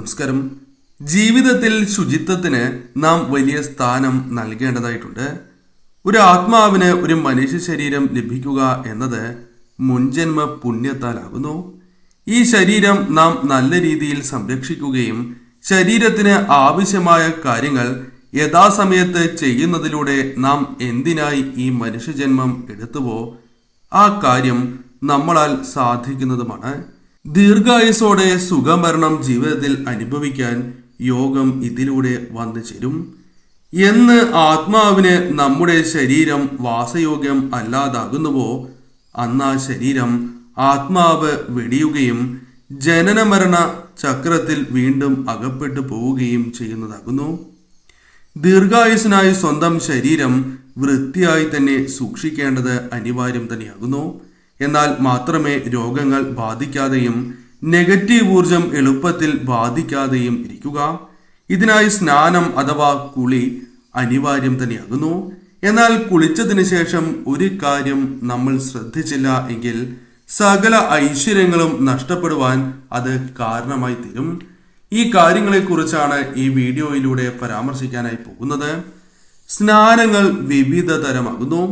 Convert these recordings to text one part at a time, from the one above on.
നമസ്കാരം. ജീവിതത്തിൽ ശുചിത്വത്തിന് നാം വലിയ സ്ഥാനം നൽകേണ്ടതായിട്ടുണ്ട്. ഒരു ആത്മാവിന് ഒരു മനുഷ്യ ശരീരം ലഭിക്കുക എന്നത് മുൻജന്മ പുണ്യത്താലാകുന്നു. ഈ ശരീരം നാം നല്ല രീതിയിൽ സംരക്ഷിക്കുകയും ശരീരത്തിന് ആവശ്യമായ കാര്യങ്ങൾ യഥാസമയത്ത് ചെയ്യുന്നതിലൂടെ നാം എന്തിനായി ഈ മനുഷ്യജന്മം എടുത്തുവോ ആ കാര്യം നമ്മളാൽ സാധിക്കുന്നതുമാണ്. ദീർഘായുസോടെ സുഖമരണം ജീവിതത്തിൽ അനുഭവിക്കാൻ യോഗം ഇതിലൂടെ വന്നു ചേരും. എന്ന് ആത്മാവിന് നമ്മുടെ ശരീരം വാസയോഗ്യം അല്ലാതാകുന്നുവോ അന്ന് ശരീരം ആത്മാവ് വെടിയുകയും ജനനമരണ ചക്രത്തിൽ വീണ്ടും അകപ്പെട്ടു പോവുകയും ചെയ്യുന്നതാകുന്നു. ദീർഘായുസിനായി സ്വന്തം ശരീരം വൃത്തിയായി തന്നെ സൂക്ഷിക്കേണ്ടത് അനിവാര്യം തന്നെയാകുന്നു. എന്നാൽ മാത്രമേ രോഗങ്ങൾ ബാധിക്കാതെയും നെഗറ്റീവ് ഊർജം എളുപ്പത്തിൽ ബാധിക്കാതെയും ഇരിക്കുക. ഇതിനായി സ്നാനം അഥവാ കുളി അനിവാര്യം തന്നെയാകുന്നു. എന്നാൽ കുളിച്ചതിന് ശേഷം ഒരു കാര്യം നമ്മൾ ശ്രദ്ധിച്ചില്ല എങ്കിൽ സകല ഐശ്വര്യങ്ങളും നഷ്ടപ്പെടുവാൻ അത് കാരണമായി തീരും. ഈ കാര്യങ്ങളെക്കുറിച്ചാണ് ഈ വീഡിയോയിലൂടെ പരാമർശിക്കാനായി പോകുന്നത്. സ്നാനങ്ങൾ വിവിധ തരമാകുന്നു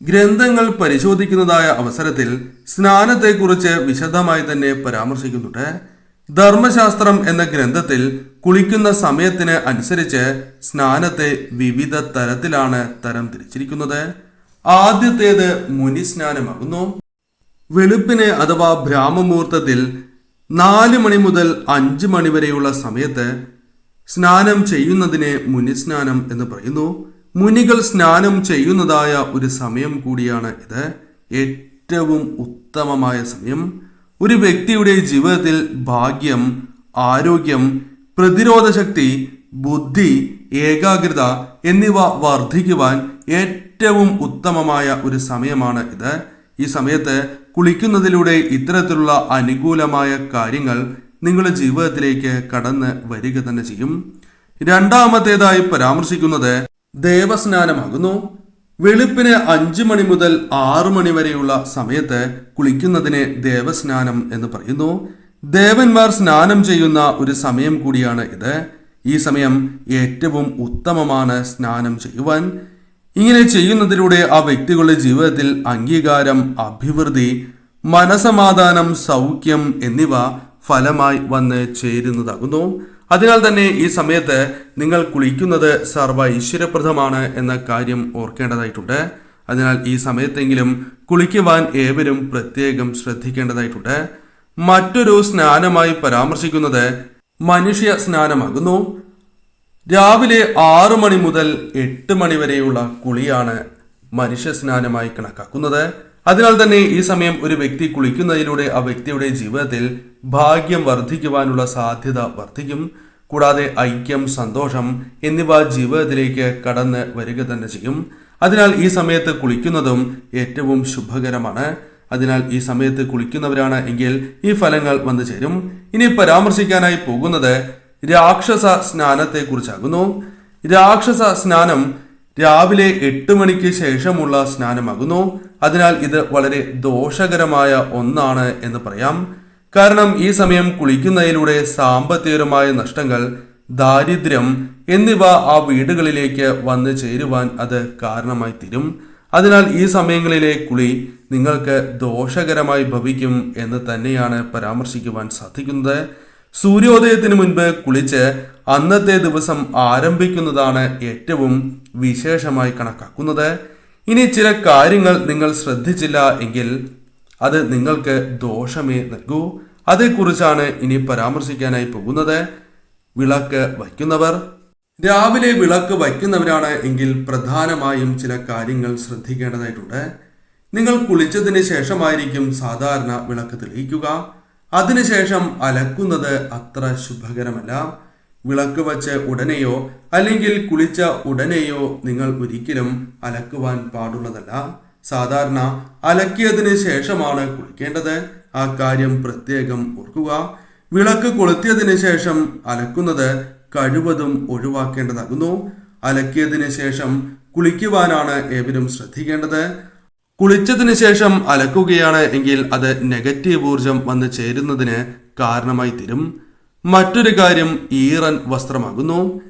ഗ്രന്ഥങ്ങൾ പരിശോധിക്കുന്നതായ അവസരത്തിൽ സ്നാനത്തെക്കുറിച്ച് വിശദമായി തന്നെ പരാമർശിക്കുന്നുണ്ട്. ധർമ്മശാസ്ത്രം എന്ന ഗ്രന്ഥത്തിൽ കുളിക്കുന്ന സമയത്തിന് അനുസരിച്ച് സ്നാനത്തെ വിവിധ തരത്തിലാണ് തരം തിരിച്ചിരിക്കുന്നത്. ആദ്യത്തേത് മുനി സ്നാനമാകുന്നു വെളുപ്പിന് അഥവാ ഭ്രാമമുഹൂർത്തത്തിൽ നാല് മണി മുതൽ അഞ്ച് മണി വരെയുള്ള സമയത്ത് സ്നാനം ചെയ്യുന്നതിനെ മുനിസ്നാനം എന്ന് പറയുന്നു. മുനികൾ സ്നാനം ചെയ്യുന്നതായ ഒരു സമയം കൂടിയാണ് ഇത്. ഏറ്റവും ഉത്തമമായ സമയം. ഒരു വ്യക്തിയുടെ ജീവിതത്തിൽ ഭാഗ്യം ആരോഗ്യം പ്രതിരോധശക്തി ബുദ്ധി ഏകാഗ്രത എന്നിവ വർദ്ധിക്കുവാൻ ഏറ്റവും ഉത്തമമായ ഒരു സമയമാണ് ഇത്. ഈ സമയത്ത് കുളിക്കുന്നതിലൂടെ ഇത്തരത്തിലുള്ള അനുകൂലമായ കാര്യങ്ങൾ നിങ്ങളുടെ ജീവിതത്തിലേക്ക് കടന്ന് വരിക തന്നെ ചെയ്യും. രണ്ടാമത്തേതായി പരാമർശിക്കുന്നത് ദേവസ്നാനമാകുന്നു. വെളുപ്പിന് അഞ്ചു മണി മുതൽ ആറു മണി വരെയുള്ള സമയത്ത് കുളിക്കുന്നതിനെ ദേവസ്നാനം എന്ന് പറയുന്നു. ദേവന്മാർ സ്നാനം ചെയ്യുന്ന ഒരു സമയം കൂടിയാണ് ഇത്. ഈ സമയം ഏറ്റവും ഉത്തമമാണ് സ്നാനം ചെയ്യുവാൻ. ഇങ്ങനെ ചെയ്യുന്നതിലൂടെ ആ വ്യക്തികളുടെ ജീവിതത്തിൽ അംഗീകാരം അഭിവൃദ്ധി മനസമാധാനം സൗഖ്യം എന്നിവ ഫലമായി വന്ന് ചേരുന്നതാകുന്നു. അതിനാൽ തന്നെ ഈ സമയത്ത് നിങ്ങൾ കുളിക്കുന്നത് സർവ ഐശ്വര്യപ്രദമാണ് എന്ന കാര്യം ഓർക്കേണ്ടതായിട്ടുണ്ട്. അതിനാൽ ഈ സമയത്തെങ്കിലും കുളിക്കുവാൻ ഏവരും പ്രത്യേകം ശ്രദ്ധിക്കേണ്ടതായിട്ടുണ്ട്. മറ്റൊരു സ്നാനമായി പരാമർശിക്കുന്നത് മനുഷ്യ സ്നാനമാകുന്നു. രാവിലെ ആറു മണി മുതൽ എട്ട് മണി വരെയുള്ള കുളിയാണ് മനുഷ്യ സ്നാനമായി കണക്കാക്കുന്നത്. അതിനാൽ തന്നെ ഈ സമയം ഒരു വ്യക്തി കുളിക്കുന്നതിലൂടെ ആ വ്യക്തിയുടെ ജീവിതത്തിൽ ഭാഗ്യം വർദ്ധിക്കുവാനുള്ള സാധ്യത വർദ്ധിക്കും. കൂടാതെ ഐക്യം സന്തോഷം എന്നിവ ജീവിതത്തിലേക്ക് കടന്ന് വരിക തന്നെ ചെയ്യും. അതിനാൽ ഈ സമയത്ത് കുളിക്കുന്നതും ഏറ്റവും ശുഭകരമാണ്. അതിനാൽ ഈ സമയത്ത് കുളിക്കുന്നവരാണ് എങ്കിൽ ഈ ഫലങ്ങൾ വന്നു ചേരും. ഇനി പരാമർശിക്കാനായി പോകുന്നത് രാക്ഷസ സ്നാനത്തെ കുറിച്ചാകുന്നു രാക്ഷസ സ്നാനം രാവിലെ എട്ട് മണിക്ക് ശേഷമുള്ള സ്നാനമാകുന്നു. അതിനാൽ ഇത് വളരെ ദോഷകരമായ ഒന്നാണ് എന്ന് പറയാം. കാരണം ഈ സമയം കുളിക്കുന്നതിലൂടെ സാമ്പത്തികപരമായ നഷ്ടങ്ങൾ ദാരിദ്ര്യം എന്നിവ ആ വീടുകളിലേക്ക് വന്നു ചേരുവാൻ അത് കാരണമായി തീരും. അതിനാൽ ഈ സമയങ്ങളിലെ കുളി നിങ്ങൾക്ക് ദോഷകരമായി ഭവിക്കും എന്ന് തന്നെയാണ് പരാമർശിക്കുവാൻ സാധിക്കുന്നത്. സൂര്യോദയത്തിന് മുൻപ് കുളിച്ച് അന്നത്തെ ദിവസം ആരംഭിക്കുന്നതാണ് ഏറ്റവും വിശേഷമായി കണക്കാക്കുന്നത്. ഇനി ചില കാര്യങ്ങൾ നിങ്ങൾ ശ്രദ്ധിച്ചില്ല എങ്കിൽ അത് നിങ്ങൾക്ക് ദോഷമേ നൽകൂ. അതേക്കുറിച്ചാണ് ഇനി പരാമർശിക്കാനായി പോകുന്നത്. വിളക്ക് വയ്ക്കുന്നവർ. രാവിലെ വിളക്ക് വയ്ക്കുന്നവരാണ് എങ്കിൽ പ്രധാനമായും ചില കാര്യങ്ങൾ ശ്രദ്ധിക്കേണ്ടതായിട്ടുണ്ട്. നിങ്ങൾ കുളിച്ചതിന് ശേഷമായിരിക്കും സാധാരണ വിളക്ക് തെളിയിക്കുക. അതിനുശേഷം അലക്കുന്നത് അത്ര ശുഭകരമല്ല. വിളക്ക് വച്ച് ഉടനെയോ അല്ലെങ്കിൽ കുളിച്ച ഉടനെയോ നിങ്ങൾ ഒരിക്കലും അലക്കുവാൻ പാടുള്ളതല്ല. സാധാരണ അലക്കിയതിന് ശേഷമാണ് കുളിക്കേണ്ടത്. ആ കാര്യം പ്രത്യേകം ഓർക്കുക. വിളക്ക് കൊളുത്തിയതിന് ശേഷം അലക്കുന്നത് കഴിവതും ഒഴിവാക്കേണ്ടതാകുന്നു. അലക്കിയതിന് ശേഷം കുളിക്കുവാനാണ് ഏവരും ശ്രദ്ധിക്കേണ്ടത്. കുളിച്ചതിന് ശേഷം അലക്കുകയാണ് എങ്കിൽ അത് നെഗറ്റീവ് ഊർജം വന്ന് ചേരുന്നതിന് കാരണമായി തീരും. മറ്റൊരു കാര്യം ഈറൻ വസ്ത്രമാകുന്നു.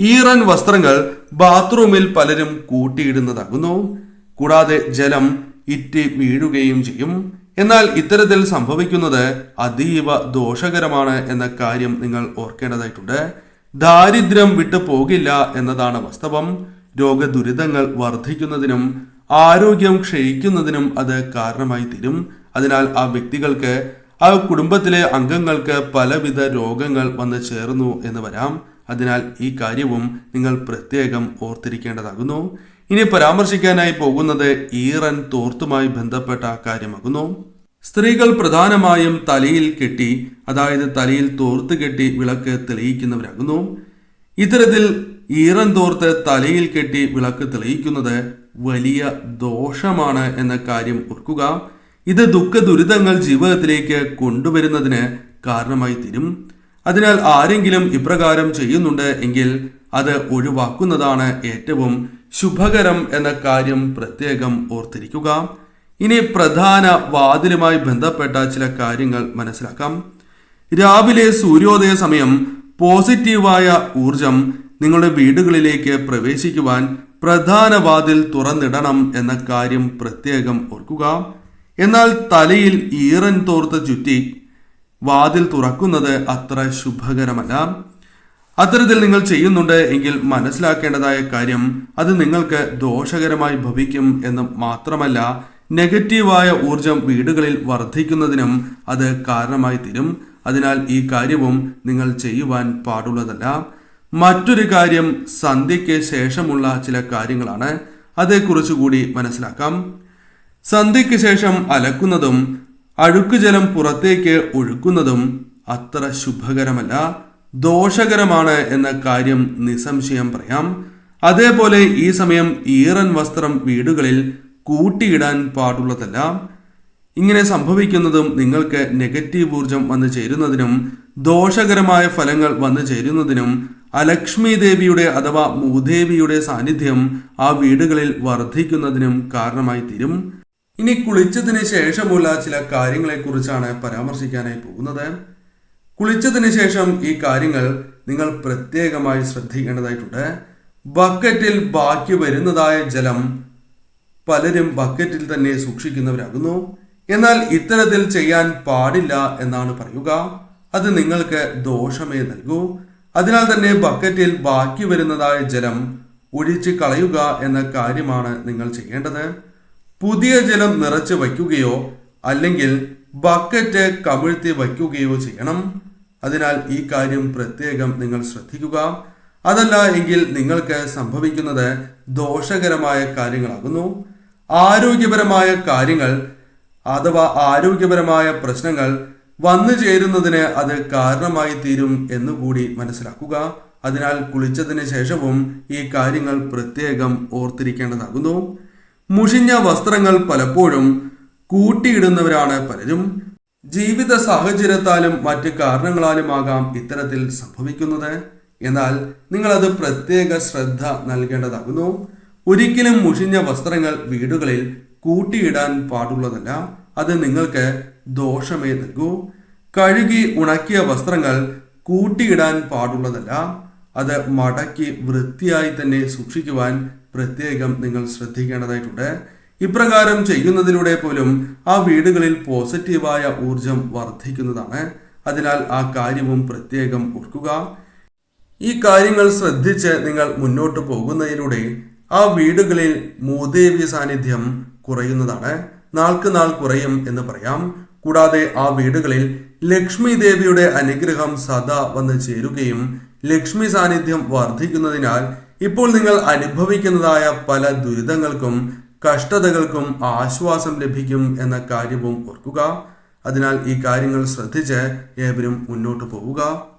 ഈറൻ വസ്ത്രങ്ങൾ ബാത്റൂമിൽ പലരും കൂട്ടിയിടുന്നതാകുന്നു. കൂടാതെ ജലം ഇറ്റി വീഴുകയും ചെയ്യും. എന്നാൽ ഇത്തരത്തിൽ സംഭവിക്കുന്നത് അതീവ ദോഷകരമാണ് എന്ന കാര്യം നിങ്ങൾ ഓർക്കേണ്ടതായിട്ടുണ്ട്. ദാരിദ്ര്യം വിട്ടു പോകില്ല എന്നതാണ് വാസ്തവം. രോഗദുരിതങ്ങൾ വർദ്ധിക്കുന്നതിനും ആരോഗ്യം ക്ഷയിക്കുന്നതിനും അത് കാരണമായി തീരും. അതിനാൽ ആ വ്യക്തികൾക്ക് ആ കുടുംബത്തിലെ അംഗങ്ങൾക്ക് പലവിധ രോഗങ്ങൾ വന്ന് ചേർന്നു എന്ന് വരാം. അതിനാൽ ഈ കാര്യവും നിങ്ങൾ പ്രത്യേകം ഓർത്തിരിക്കേണ്ടതാകുന്നു. ഇനി പരാമർശിക്കാനായി പോകുന്നത് ഈറൻ തോർത്തുമായി ബന്ധപ്പെട്ട കാര്യമാകുന്നു. സ്ത്രീകൾ പ്രധാനമായും തലയിൽ കെട്ടി അതായത് തലയിൽ തോർത്ത് കെട്ടി വിളക്ക് തെളിയിക്കുന്നവരാകുന്നു. ഇത്തരത്തിൽ ഈറൻ തോർത്ത് തലയിൽ കെട്ടി വിളക്ക് തെളിയിക്കുന്നത് വലിയ ദോഷമാണ് എന്ന കാര്യം ഓർക്കുക. ഇത് ദുഃഖ ദുരിതങ്ങൾ ജീവിതത്തിലേക്ക് കൊണ്ടുവരുന്നതിന് കാരണമായി തീരും. അതിനാൽ ആരെങ്കിലും ഇപ്രകാരം ചെയ്യുന്നുണ്ട് എങ്കിൽ അത് ഒഴിവാക്കുന്നതാണ് ഏറ്റവും ശുഭകരം എന്ന കാര്യം പ്രത്യേകം ഓർത്തിരിക്കുക. ഇനി പ്രധാന വാതിലുമായി ബന്ധപ്പെട്ട ചില കാര്യങ്ങൾ മനസ്സിലാക്കാം. രാവിലെ സൂര്യോദയ സമയം പോസിറ്റീവായ ഊർജം നിങ്ങളുടെ വീടുകളിലേക്ക് പ്രവേശിക്കുവാൻ പ്രധാന വാതിൽ തുറന്നിടണം എന്ന കാര്യം പ്രത്യേകം ഓർക്കുക. എന്നാൽ തലയിൽ ഈറൻ തോർത്ത് ചുറ്റി വാതിൽ തുറക്കുന്നത് അത്ര ശുഭകരമല്ല. അത്തരത്തിൽ നിങ്ങൾ ചെയ്യുന്നുണ്ട് എങ്കിൽ മനസ്സിലാക്കേണ്ടതായ കാര്യം അത് നിങ്ങൾക്ക് ദോഷകരമായി ഭവിക്കും എന്ന് മാത്രമല്ല നെഗറ്റീവായ ഊർജം വീടുകളിൽ വർദ്ധിക്കുന്നതിനും അത് കാരണമായി തീരും. അതിനാൽ ഈ കാര്യവും നിങ്ങൾ ചെയ്യുവാൻ പാടുള്ളതല്ല. മറ്റൊരു കാര്യം സന്ധ്യയ്ക്ക് ശേഷമുള്ള ചില കാര്യങ്ങളാണ്. അതേക്കുറിച്ച് കൂടി മനസ്സിലാക്കാം. സന്ധ്യയ്ക്ക് ശേഷം അലക്കുന്നതും അഴുക്ക് ജലം പുറത്തേക്ക് ഒഴുക്കുന്നതും അത്ര ശുഭകരമല്ല ദോഷകരമാണ് എന്ന കാര്യം നിസ്സംശയം പറയാം. അതേപോലെ ഈ സമയം ഈറൻ വസ്ത്രം വീടുകളിൽ കൂട്ടിയിടാൻ പാടുള്ളതല്ല. ഇങ്ങനെ സംഭവിക്കുന്നതും നിങ്ങൾക്ക് നെഗറ്റീവ് ഊർജം വന്നു ചേരുന്നതിനും ദോഷകരമായ ഫലങ്ങൾ വന്നു ചേരുന്നതിനും അലക്ഷ്മി ദേവിയുടെ അഥവാ മൂദേവിയുടെ സാന്നിധ്യം ആ വീടുകളിൽ വർദ്ധിക്കുന്നതിനും കാരണമായി തീരും. ഇനി കുളിച്ചതിന് ശേഷമുള്ള ചില കാര്യങ്ങളെ കുറിച്ചാണ് പരാമർശിക്കാനായി പോകുന്നത്. കുളിച്ചതിന് ശേഷം ഈ കാര്യങ്ങൾ നിങ്ങൾ പ്രത്യേകമായി ശ്രദ്ധിക്കേണ്ടതായിട്ടുണ്ട്. ബക്കറ്റിൽ ബാക്കി വരുന്നതായ ജലം പലരും ബക്കറ്റിൽ തന്നെ സൂക്ഷിക്കുന്നവരാകുന്നു. എന്നാൽ ഇത്തരത്തിൽ ചെയ്യാൻ പാടില്ല എന്നാണ് പറയുക. അത് നിങ്ങൾക്ക് ദോഷമേ നൽകൂ. അതിനാൽ തന്നെ ബക്കറ്റിൽ ബാക്കി വരുന്നതായ ജലം ഒഴിച്ച് കളയുക എന്ന കാര്യമാണ് നിങ്ങൾ ചെയ്യേണ്ടത്. പുതിയ ജലം നിറച്ച് വയ്ക്കുകയോ അല്ലെങ്കിൽ ബക്കറ്റ് കമിഴ്ത്തി വയ്ക്കുകയോ ചെയ്യണം. അതിനാൽ ഈ കാര്യം പ്രത്യേകം നിങ്ങൾ ശ്രദ്ധിക്കുക. അതല്ല എങ്കിൽ നിങ്ങൾക്ക് സംഭവിക്കുന്നത് ദോഷകരമായ കാര്യങ്ങളാകുന്നു. ആരോഗ്യപരമായ കാര്യങ്ങൾ അഥവാ ആരോഗ്യപരമായ പ്രശ്നങ്ങൾ വന്നു ചേരുന്നതിന് അത് കാരണമായി തീരും എന്നുകൂടി മനസ്സിലാക്കുക. അതിനാൽ കുളിച്ചതിന് ശേഷവും ഈ കാര്യങ്ങൾ പ്രത്യേകം ഓർത്തിരിക്കേണ്ടതാകുന്നു. മുഷിഞ്ഞ വസ്ത്രങ്ങൾ പലപ്പോഴും കൂട്ടിയിടുന്നവരാണ് പലരും. ജീവിത സാഹചര്യത്താലും മറ്റ് കാരണങ്ങളാലുമാകാം ഇത്തരത്തിൽ സംഭവിക്കുന്നത്. എന്നാൽ നിങ്ങളത് പ്രത്യേക ശ്രദ്ധ നൽകേണ്ടതാകുന്നു. ഒരിക്കലും മുഷിഞ്ഞ വസ്ത്രങ്ങൾ വീടുകളിൽ കൂട്ടിയിടാൻ പാടുള്ളതല്ല. അത് നിങ്ങൾക്ക് ദോഷമേ നൽകൂ. കഴുകി ഉണക്കിയ വസ്ത്രങ്ങൾ കൂട്ടിയിടാൻ പാടുള്ളതല്ല. അത് മടക്കി വൃത്തിയായി തന്നെ സൂക്ഷിക്കുവാൻ പ്രത്യേകം നിങ്ങൾ ശ്രദ്ധിക്കേണ്ടതായിട്ടുണ്ട്. ഇപ്രകാരം ചെയ്യുന്നതിലൂടെ പോലും ആ വീടുകളിൽ പോസിറ്റീവായ ഊർജം വർദ്ധിക്കുന്നതാണ്. അതിനാൽ ആ കാര്യവും പ്രത്യേകം ഓർക്കുക. ഈ കാര്യങ്ങൾ ശ്രദ്ധിച്ച് നിങ്ങൾ മുന്നോട്ട് പോകുന്നതിലൂടെ ആ വീടുകളിൽ മൂദേവി സാന്നിധ്യം കുറയുന്നതാണ്. നാൾക്ക് നാൾ കുറയും എന്ന് പറയാം. കൂടാതെ ആ വീടുകളിൽ ലക്ഷ്മി ദേവിയുടെ അനുഗ്രഹം സദാ വന്ന് ചേരുകയും ലക്ഷ്മി സാന്നിധ്യം വർദ്ധിക്കുന്നതിനാൽ ഇപ്പോൾ നിങ്ങൾ അനുഭവിക്കുന്നതായ പല ദുരിതങ്ങൾക്കും കഷ്ടതകൾക്കും ആശ്വാസം ലഭിക്കും എന്ന കാര്യവും ഓർക്കുക. അതിനാൽ ഈ കാര്യങ്ങൾ ശ്രദ്ധിച്ച് ഏവരും മുന്നോട്ട് പോവുക.